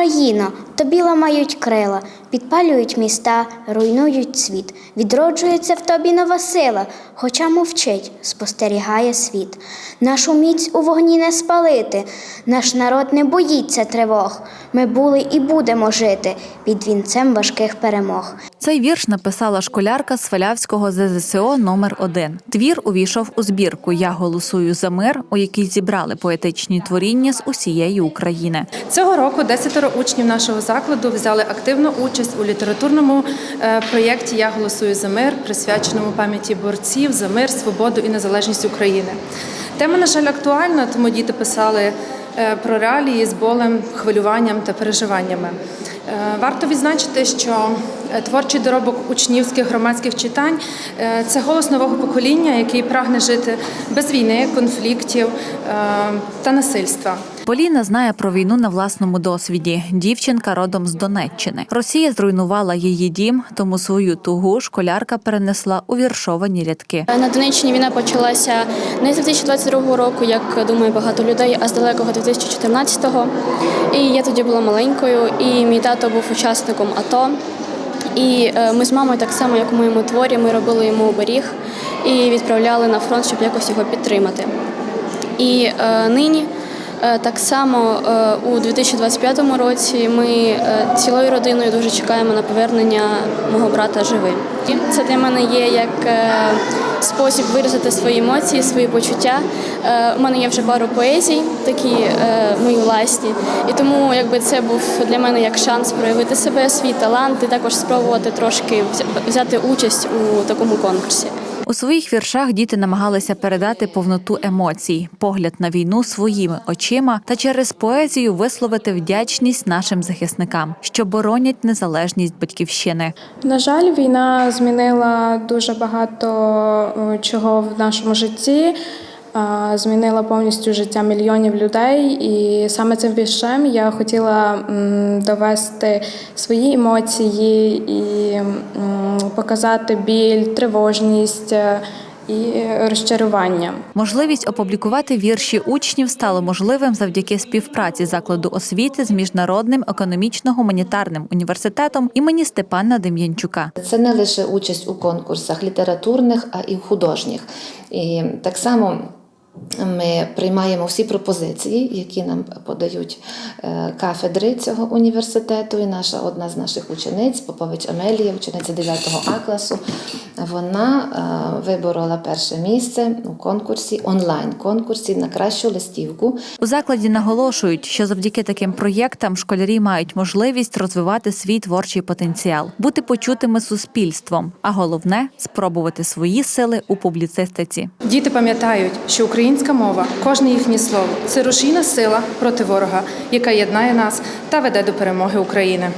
Україно, тобі ламають крила, підпалюють міста, руйнують світ. Відроджується в тобі нова сила, хоча мовчить, спостерігає світ. Нашу міць у вогні не спалити, наш народ не боїться тривог. Ми були і будемо жити під вінцем важких перемог. Цей вірш написала школярка з Фалявського ЗЗСО номер 1 Твір увійшов у збірку Я голосую за мир, у якій зібрали поетичні творіння з усієї України. Цього року десятеро учнів нашого закладу взяли активну участь у літературному е, проєкті Я голосую за мир, присвяченому пам'яті борців за мир, свободу і незалежність України. Тема, на жаль, актуальна, тому діти писали про реалії з болем, хвилюванням та переживаннями. Е, Варто відзначити, що е, творчий доробок учнівських громадських читань е, це голос нового покоління, який прагне жити без війни, конфліктів е, та насильства. Поліна знає про війну на власному досвіді. Дівчинка родом з Донеччини. Росія зруйнувала її дім, тому свою тугу школярка перенесла у віршовані рядки. На Донеччині війна почалася не з 2022 року, як думає багато людей, а з далекого 2014-го. І я тоді була маленькою, і мій тато був учасником АТО. І е, ми з мамою, так само, як у моєму творі, ми робили йому оберіг і відправляли на фронт, щоб якось його підтримати. І е, нині так само е, у 2025 році ми е, цілою родиною дуже чекаємо на повернення мого брата живим. Це для мене є як е, спосіб виразити свої емоції, свої почуття. Е, У мене є вже пару поезій, такі е, мої власні, і тому якби це був для мене як шанс проявити себе, свій талант і також спробувати трошки взяти участь у такому конкурсі. У своїх віршах діти намагалися передати повноту емоцій, погляд на війну своїми очима та через поезію висловити вдячність нашим захисникам, що боронять незалежність батьківщини. На жаль, війна змінила дуже багато е, чого в нашому житті. Змінила повністю життя мільйонів людей, і саме цим віршем я хотіла довести свої емоції і показати біль, тривожність е, і розчарування. Можливість опублікувати вірші учнів стало можливим завдяки співпраці закладу освіти з міжнародним економічно-гуманітарним університетом імені Степана Дем'янчука. Це не лише участь у конкурсах літературних, а і художніх. І так само ми приймаємо всі пропозиції, які нам подають е, кафедри цього університету. І наша одна з наших учениць, Попович Амелія, учениця 9 А класу, вона е, виборола перше місце у конкурсі, онлайн-конкурсі на кращу листівку. У закладі наголошують, що завдяки таким проєктам школярі мають можливість розвивати свій творчий потенціал, бути почутими суспільством, а головне спробувати свої сили у публіцистиці. Діти пам'ятають, що українська мова, кожне їхнє слово це рушійна сила проти ворога, яка єднає нас та веде до перемоги України.